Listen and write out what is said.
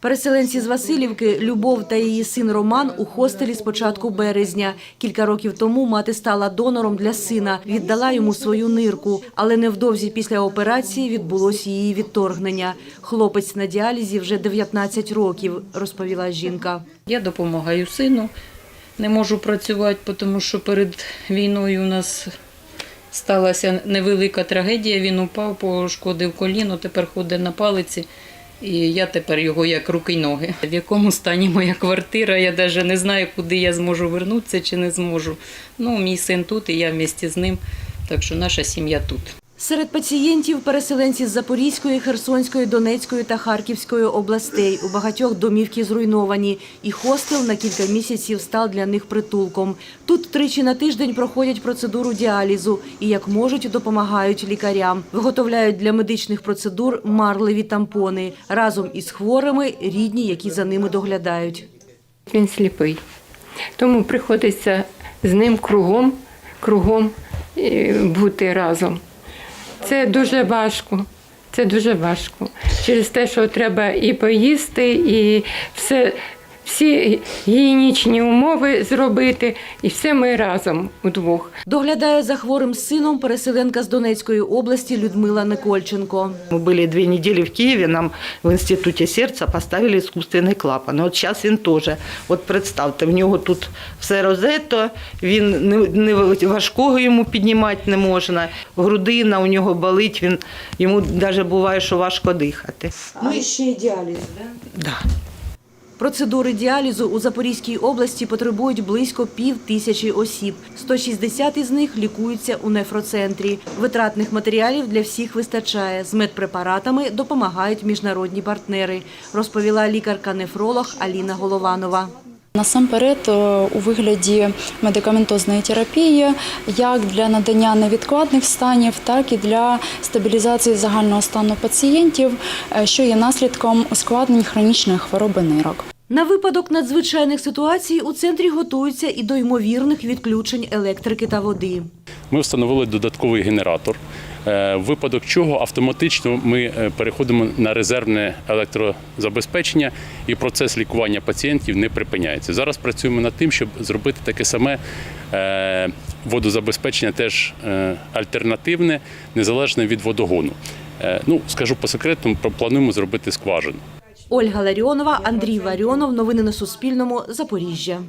Переселенці з Васильівки Любов та її син Роман у хостелі з початку березня. Кілька років тому мати стала донором для сина, віддала йому свою нирку. Але невдовзі після операції відбулось її відторгнення. Хлопець на діалізі вже 19 років, розповіла жінка. Я допомагаю сину. Не можу працювати, тому що перед війною у нас сталася невелика трагедія. Він упав, пошкодив коліно, тепер ходить на палиці. І я тепер його як руки й ноги. В якому стані моя квартира, я навіть не знаю, куди я зможу вернутися чи не зможу. Ну, мій син тут, і я в місті з ним. Так що наша сім'я тут. Серед пацієнтів переселенці з Запорізької, Херсонської, Донецької та Харківської областей. У багатьох домівки зруйновані, і хостел на кілька місяців став для них притулком. Тут тричі на тиждень проходять процедуру діалізу і, як можуть, допомагають лікарям. Виготовляють для медичних процедур марливі тампони разом із хворими, рідні, які за ними доглядають. Він сліпий. Тому приходиться з ним кругом, кругом е, бути разом. Це дуже важко. Це дуже важко. Через те, що треба і поїсти, і все, всі гігієнічні умови зробити, і все ми разом удвох. Доглядає за хворим сином переселенка з Донецької області Людмила Никольченко. Мы были две недели в Киеве, нам в Институте сердца поставили искусственный клапан. І От зараз він теж. От представте, в нього тут все розето, він не, не важкого йому піднімати не можна. Грудина у нього болить, він, йому навіть буває, що важко дихати. Ну і ще й діаліз, Да. Процедури діалізу у Запорізькій області потребують близько пів тисячі осіб. 160 із них лікуються у нефроцентрі. Витратних матеріалів для всіх вистачає. З медпрепаратами допомагають міжнародні партнери, розповіла лікарка-нефролог Аліна Голованова. Насамперед, е, у вигляді медикаментозної терапії, як для надання невідкладних станів, так і для стабілізації загального стану пацієнтів, е, що є наслідком ускладнень хронічної хвороби нирок. На випадок надзвичайних ситуацій у центрі готуються і до ймовірних відключень електрики та води. Ми встановили додатковий генератор, е, випадок чого автоматично ми е, переходимо на резервне електрозабезпечення і процес лікування пацієнтів не припиняється. Зараз працюємо над тим, щоб зробити таке саме е, водозабезпечення, теж альтернативне, незалежне від водогону. Ну, скажу по секрету, плануємо зробити скважину. Ольга Ларіонова, Андрій Варіонов. Новини на Суспільному. Запоріжжя.